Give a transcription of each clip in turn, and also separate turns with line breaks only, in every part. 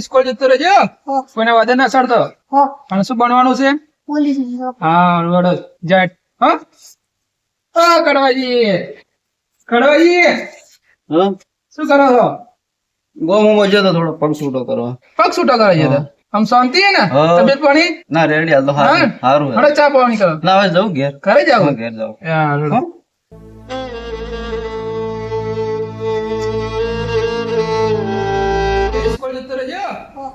School જતો રહેજો કોઈને વાદે ના સડતો
હા.
અને શું બનવાનું છે?
પોલીસ
હા વડો જાટ હા. કડવાજી. કડવાજી.
હા.
શું કરો છો?
ગોમો મજો તો થોડો પગ છૂટો કરો.
પગ છૂટો કરે છે તો. આમ શાંતિ હે ને? તબિયત પાણી?
ના રેડી હાલ તો
હા.
હારું હારું.
ચા પાણી કરો.
ના હવે જવું ઘેર.
ઘરે જાવ
હા, ઘેર જાઉં.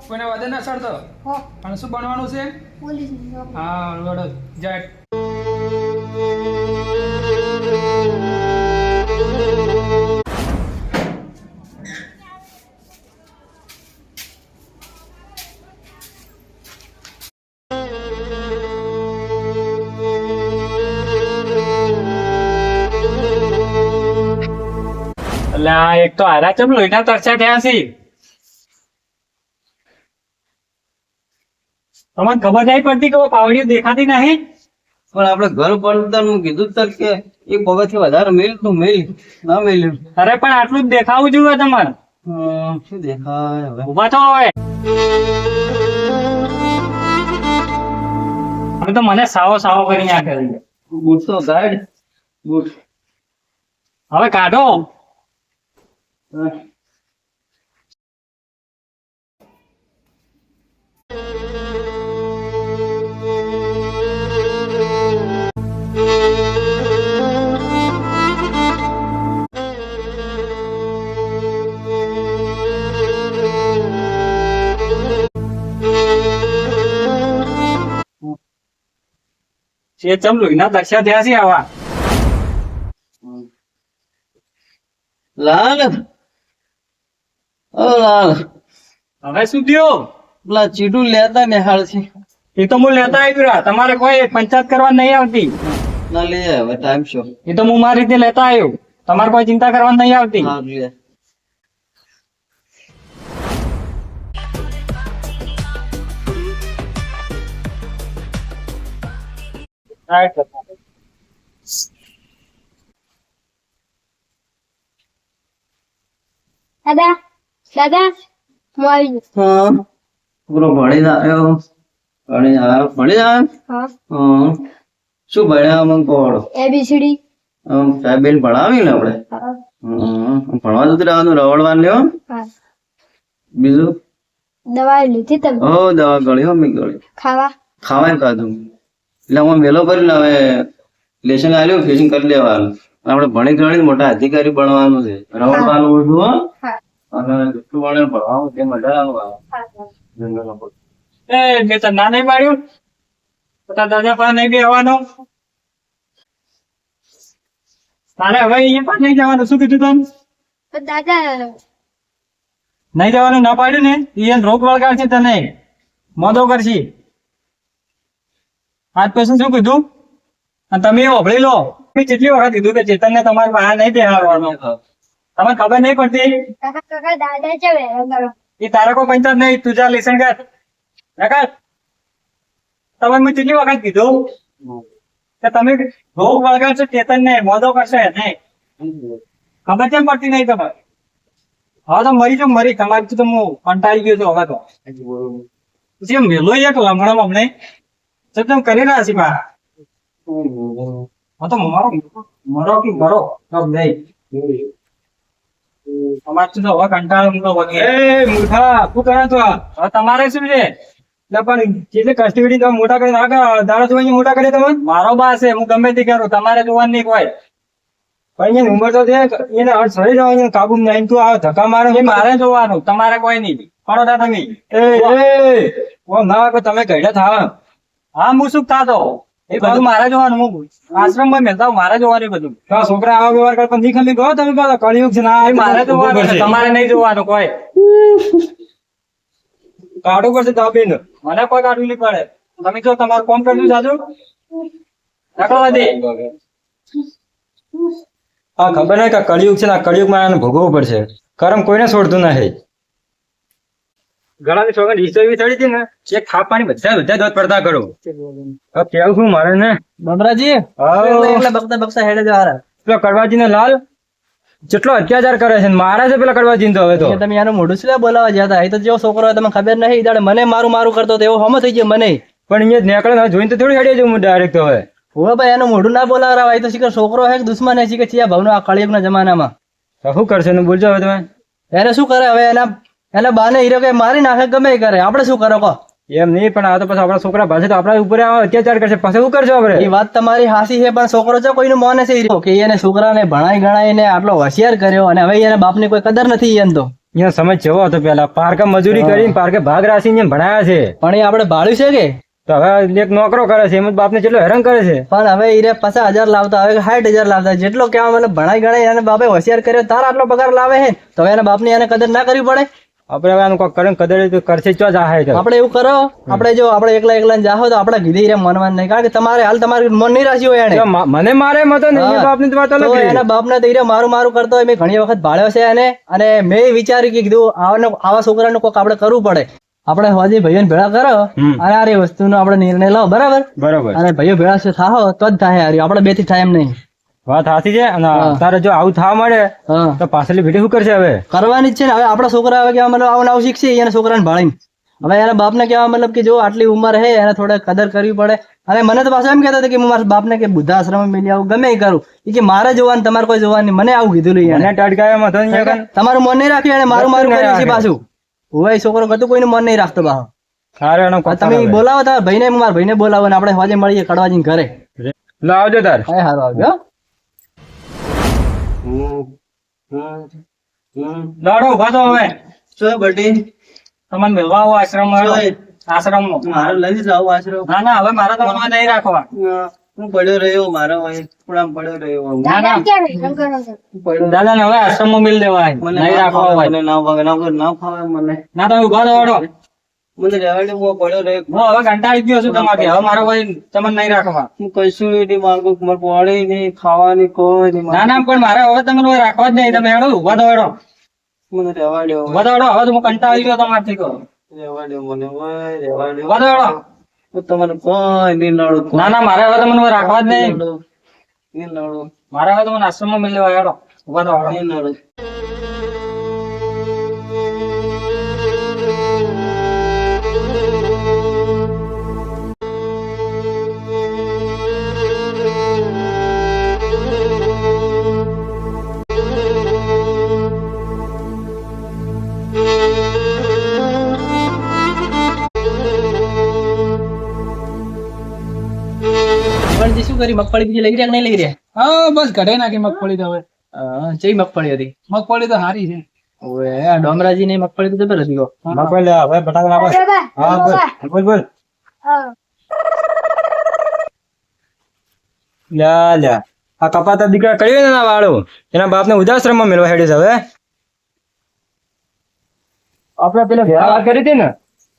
કોઈને વાદે ના સડતો
હા.
અને શું બનવાનું છે?
પોલીસ
હા વડો જાટ
એટલે આ એક તો આરા ચમ લોહીના તરસ્યા થયા છે? તમને ખબર નહીં પડતી કે પાવડીઓ દેખાતી નહીં.
પણ આપણે ઘર પડતા હું કીધું તર કે એક પગથિયું વધારે મેલ તો મેલ ના મેલ્યું
અરે પણ આટલું જ દેખાવું જોઈએ તમારે.
શું દેખાય હવે?
ઊભા થો હવે. હવે તો મને સાવો સાવો કરી દે.
બૂટ તો ગાઈડ બૂટ.
હવે કાઢો. છે ચમ લોહીના તરસા થયા છે આવા.
લાલ. ઓ લાલ.
હવે શું થયો?
પેલા ચીટું લેતા નિહાળ છે.
એ તો હું લેતા આવી રહ્યા તમારે કોઈ પંચાયત કરવા નહીં આવતી.
ના લે હવે ટાઈમ શો
એ તો હું મારી રીતે લેતા આવ્યો. તમારે કોઈ ચિંતા કરવાની નહીં આવતી.
હા લે
દાદા દાદા હું આવી
હા. પૂરો ભણી આવ્યો ભણી આવ્યો ભણી આવ્યો શું ભણ્યા મને કોડ
એબીસીડી
સાહેબ બેન ભણાવી ને આપણે? હમ, ભણવા જતું રહેવાનું રવડવાનું લેવો બીજું?
દવા લીધી તમે
હો દવા ગળી હો મેં ગળી.
ખાવા?
ખાવાય ખાધું. એટલે હું વહેલો ભરીને હવે લેશન આવ્યું ફિશિંગ કરી લેવાનું. આપણે ભણી ગણી મોટા અધિકારી બનવાનું છે. રમવાનું
ઉઠવું
અને જેટલું ભણે ભણવાનું તે મજાનું
એ મેં તો ના નહીં પાડ્યું તારા દાદા પાસે નહીં બેહવાનું તારે હવે અહીંયા પણ નહીં જવાનું. શું કીધું તમે
પણ દાદા
નહીં જવાનું ના પાડ્યું ને? એ રોગ વળગાડશે તને. મોદો કરશી. આજ પછી શું કીધું? અને તમે ઓભળી લો. મેં કેટલી વખત કીધું કે ચેતનને તમારે બહાર નહીં બેહાડવાનો તમને ખબર નહીં પડતી?
કાકા કાકા દાદા છે વેરણ કરો.
એ તારે કોઈ પંચાયત નહીં તું જા લેસન કર. નકર તમે મેં કેટલી વખત કીધું કે તમે ભોગ વળગાડશો ચેતન ને મોદો કરશો નહીં ખબર કેમ પડતી નહીં તમારે હવે તો મરી જો મરી. તમારી તો હું કંટાળી ગયો છું હવે તો. પછી એમ વેલો એક લમણો અમને તો કરી રહ્યા છે મારા? તો મારો મરો કે મરો? સબ નહીં તમારે શું હવે કંટાળો મૂકો વગે એ મૂર્ખા શું કરે તો હવે તમારે શું છે? એટલે પણ જેટલી કસ્ટડી તમે મોટા કરી નાખો દાડા જોઈને મોટા કરી તમે? મારો બા છે હું ગમે તે કરું તમારે જોવાનું નહીં કોઈ. પણ એની ઉંમર તો છે એને અર્થ સરી જવાની કાબુ નહીં તું આ ધક્કા મારે. મારે જોવાનું તમારે કોઈ નહીં. પડો તમે. એ ઓ ના તમે ઘડ્યા થા હા હું શું થાતો એ બધું મારે જોવાનું હું આશ્રમમાં મેલતા મારે જોવાનું બધું. તો છોકરા આવા વ્યવહાર કરે પણ નીકળી ગયો તમે કહો કળિયુગ છે ના મારા જોવાનું તમારે નહીં જોવાનું કોઈ. કાઢવું પડશે દાબીને મને કોઈ કાઢવું નહીં પડે. તમે જો તમારું કોમ કરજો જાજુ. રાખો દે
આ ખબર નહીં કે કળિયુગ છે ને કળિયુગમાં ભોગવવું પડશે. કરમ કોઈને છોડતું નથી ગળાની સોગંદ ઈસો ચડી હતી ને એક થાપાની બધા બધા દોત પડતા કરો. કેવું શું મારે ને?
બમરાજી? બગતા બગતા હેડે જવાના
પેલો કડવાજી ને લાલ
જેટલો અત્યાચાર કરે છે ને મારા છે પેલા કડવાજી તો હવે તો.
તમે એનું મોઢું છે બોલાવા જતા એ તો જેવો છોકરો તમને ખબર નહીં દાડે મને મારું મારું કરતો તો એવો હમ થઈ ગયો મને.
પણ અહીંયા નીકળે જોઈને તો થોડી હેડી જવું ડાયરેક્ટ હવે.
હવે ભાઈ એનું મોઢું ના બોલાવવા એ તો શીખર છોકરો હે દુશ્મન હે શીખર ચિયા ભાવનો આ કળિયુગના જમાનામાં.
શું કરશે એનું બોલજો હવે તમે.
એને શું કરે? હવે એના એના બાને હીરો કે મારી નાખે ગમે કરે. આપણે શું કરો કહો?
એમ નહીં પણ આ તો પછી આપણા છોકરા પાસે તો આપણા ઉપર આવા અત્યાચાર કરશે. પછી શું કરશો આપણે?
એ વાત તમારી હાસી છે પણ છોકરો છે કોઈનું મોને છે કે એને છોકરાને ભણાઈ ગણાઈને આટલો હોશિયાર કર્યો અને હવે એના બાપની કોઈ કદર નથી એમ તો.
અહીંયા સમજ જેવો હતો પેલા. પાર્કે મજૂરી કરીને પાર્કે ભાગ રાખીને ને ભણાયા છે.
પણ એ આપણે ભાડ્યું છે કે?
તો હવે એક નોકરો કરે છે એમ બાપને જેટલો હેરાન કરે છે?
પણ હવે ઈરે પચાસ હજાર લાવતા હવે સાઠ હજાર લાવતા. જેટલો કહેવા મતલબ ભણાઈ ગણાઈ એને બાપે હોશિયાર કર્યો તારા આટલો પગાર લાવે છે? તો હવે એના બાપની એને કદર ના કરવી પડે?
આપણે હવે આનું કોઈ કરે કદર તો કરશે ચો જાહે તો.
આપણે એવું કરો આપણે જો આપણે એકલા એકલા જાહો તો આપણે કીધી રે મનવાન નહીં. કારણ કે તમારે હાલ તમારે મન નહીં રાખ્યું હોય એને.
મને મારે મતો નહીં ને
હા.
બાપની વાત અલગ
એના બાપને તો હીરે મારું મારું કરતો હોય મેં ઘણી વખત ભાળ્યો છે એને. અને મેં વિચાર્યું કે કીધું આવા આવા છોકરાનું કોઈક આપણે કરવું પડે. આપણે હોજી ભાઈઓને ભેળા કરો. અને આ વસ્તુનો આપણે નિર્ણય લો બરાબર?
બરાબર.
અને ભાઈઓ ભેળા છે થાહો તો જ થાય આપણે બેથી થાય એમ નહીં.
વાત સાચી છે? અને તારે જો આવું થવા મળે તો પાછળની ભીડી શું કરશે હવે?
કરવાની જ છે ને. હવે આપણા છોકરા હવે કેવા મતલબ આવું આવું શીખશે એના છોકરાને ભાળીને હવે એના બાપને કેવા મતલબ કે જો આટલી ઉંમર હે એને થોડે કદર કરવી પડે. અને મને તો પાછું એમ કહેતા હતા કે હું મારા બાપને કે બુદ્ધાશ્રમ મેલી આવું ગમે કરું. એ કે મારે જોવાનું તમારે કોઈ જોવાનું મને આવું કીધું
અહીંયા કાન.
તમારું મન નહીં રાખ્યું એને? મારું મારું કર્યું છે પાછું. હોય છોકરો કતું કોઈનું મન નહીં રાખતો
એનો કોક
તમે. બોલાવો તારા ભાઈને મારા ભાઈને બોલાવો ને આપણે હોજે મળીએ કડવાજી ઘરે.
લાવજો આવજો તાર.
હારું આવજો
ઊભા તો હવે.
બટી
તમને આવો આશ્રમ. આશ્રમ
મારે લઈ જાવ આશરો
ના ના હવે મારા નહીં રાખવા.
હું પડ્યો રહ્યો મારો ભાઈ થોડા પડ્યો રહ્યો.
ના ના. દાદા ને હવે આશ્રમમાં મિલ દેવાય.
મને
નહીં
ના
રાખવા હોય.
ના ના ફાવે, મને.
ના તમે ઊભા વાળો
મને રહેવા દે, હું પડ્યો રહ્યો.
હું હવે કંટાળી ગયો છું તમારી હવે મારો ભાઈ તમને નહીં રાખવા.
હું કશું નહીં મારું મારે પાણી નહીં ખાવાની કોઈ નહીં
ના ના પણ મારે હવે તમને રાખવા જ નહીં. તમે હેડો ઊભા તો હેડો.
મને રહેવા દો
ઊભા તો હેડો. હવે તો હું કંટાળી ગયો તમારથી કહો.
રહેવા દો મને રહેવા દો
ઊભા તો હેડો.
હું તમારે કોઈ નહીં
ના ના મારે હવે તમને રાખવા જ નહીં મારે હવે તમને આશ્રમમાં મિલ હેડો. ઊભા તો હેડો.
નહીં નડું.
મગફળી બીજી લઈ રહ્યા કે નહીં લઈ રહ્યા?
હા બસ ઘટે નાખી મગફળી તો હવે.
ચઈ મગફળી હતી?
મગફળી તો સારી છે.
ઓએ ડોમરાજી ની મગફળી તો જબર હતી.
મગફળી હવે બટાકા.
દાદા
હા બોલ બોલ લ્યા લ્યા. આ કપાતા દીકરા કર્યો ને એના વાળો? એના બાપને ઉદાશ્રમમાં મેળવા હેડે છે હવે. આપણે પેલા વ્યવહાર કરી હતી ને?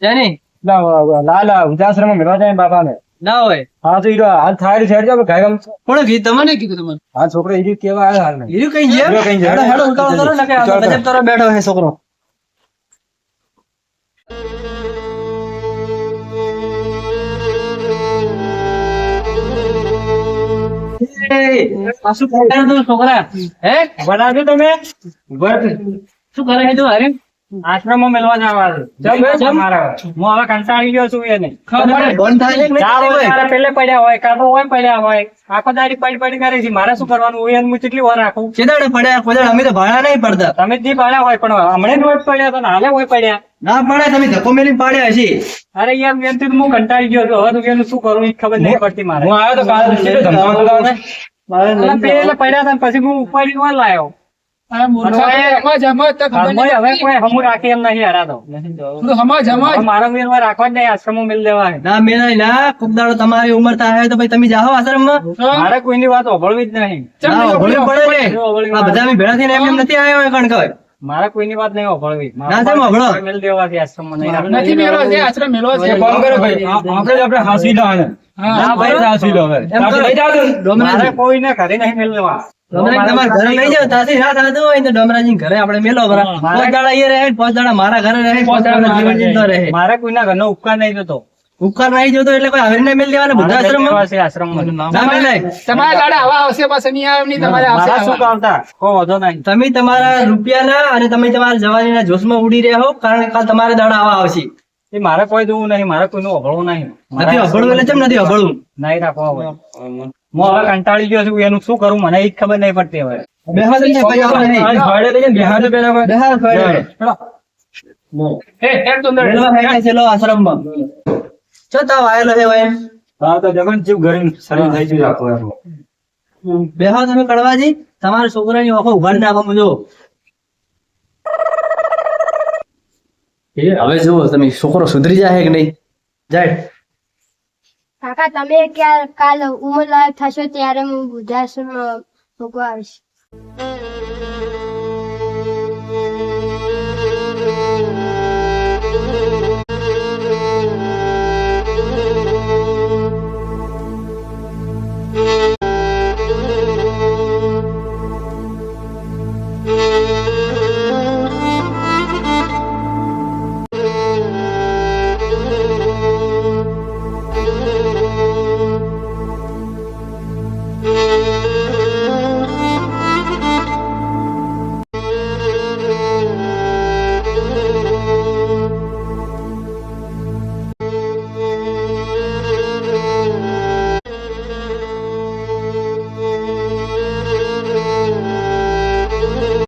શેની?
લા લા લા ઉદાશ્રમમાં મેળવા જાય બાપાને.
ના હોય.
હા તો ઈરો હાલ થાય છે હેડજો આપણે ગાય ગામ
કોણે કીધું તમને કીધું તમને
હા છોકરો ઈરી કેવા આવ્યો હાલ નહીં
હીરું કઈ છે?
હીરું કઈ છે.
હેડો, હેડો, ઉતાવળ કરો ને કે આ તો
ઉતાવળ કરો.
ગજબ તારો બેઠો છે છોકરો. આ શું કરે છે તું છોકરા? હે?
બનાવજો તમે?
શું કરે છે તું હારે?
આશ્રમમાં મેળવા જવાનું. હું હવે કંટાળી ગયો છું એને.
છે?
પેલે પડ્યા હોય કાં હોય પડ્યા હોય. આખો દાડી પડી પડી કરે છે. મારે શું કરવાનું? હોય હું કેટલી વાર રાખું?
કેદાડે પડ્યા કોદાડે અમે તો ભાડા નહીં પડતા.
તમે જે ભાડા હોય પણ હમણાં જ હોય પડ્યા તો હાલે હોય પડ્યા.
ના પડે તમે ધક્કો મેલી પાડ્યા હશે
અરે યાર મેં તો હું કંટાળી ગયો છું. હવે તો શું કરું? એ ખબર નહીં પડતી મારે. હું આવ્યો તો કાલે પડ્યા હતા પછી હું ઉપાડી કોણ
તમારી ઉંમર થાય તો તમે જાઓ આશ્રમમાં.
મારે કોઈની વાત ઓભળવી જ નહીં.
બધા ભેળા થઈને એમ એમ નથી આવ્યો હોય કણ.
મારે કોઈની વાત નહીં ઓભળવી
ના, કેમ ઓભળો?
મિલ દેવાથી આશ્રમમાં નહીં રાખવા.
નથી મેળો છે આશ્રમ મેળો છે
આપણે જ આપણે હાંસી લો ને
હા,
ભાઈ હાંસી લો
એમ કરો.
મારે કોઈને ઘરે નહીં
તમારા ઘરે લઈ જાઓ ત્યાંથી ના થતું હોય તો ડોમરાજી ઘરે આપણે મેલો બરા પાંચ દાડા અહીંયા રહે પાંચ દાડા મારા ઘરે રહે પાંચ દાડા જીવન જીવતો રહે.
મારે કોઈના ઘરનો ઉપકાર નહીં થતો.
ઉપકાર નહીં જોતો એટલે કોઈ હરીને મેલ દેવાના?
રહેવા આશ્રમ આશ્રમમાં.
ના મેલાય
તમારા દાડા આવા આવશે પાછા નહીં આવે નહીં તમારે આવશે
શું
આવા.
આવતા કોઈ વાંધો નહીં.
તમે તમારા રૂપિયાના અને તમે તમારા જવાનીના જોશમાં ઉડી રહ્યા હો કારણ કે કાલ તમારે દાડા આવા આવશે.
એ મારે કોઈ જોવું નહીં મારે કોઈનું અભળવું નહીં.
નથી અભળવું એટલે કેમ નથી અભળવું?
નહીં રાખવા હવે હું હવે કંટાળી ગયો છું એનું શું કરું મને જ ખબર નહીં પડતી હવે.
બેહો તમે કડવાજી તમારા છોકરાની આંખો ઉઘાડી નાખો મુજો.
હવે જુઓ તમે છોકરો સુધરી જાય કે નહીં?
જાય.
કાકા તમે ક્યાં કાલ ઉંમર લાયક થશો ત્યારે હું વૃદ્ધાશ્રમ મૂકવા આવીશ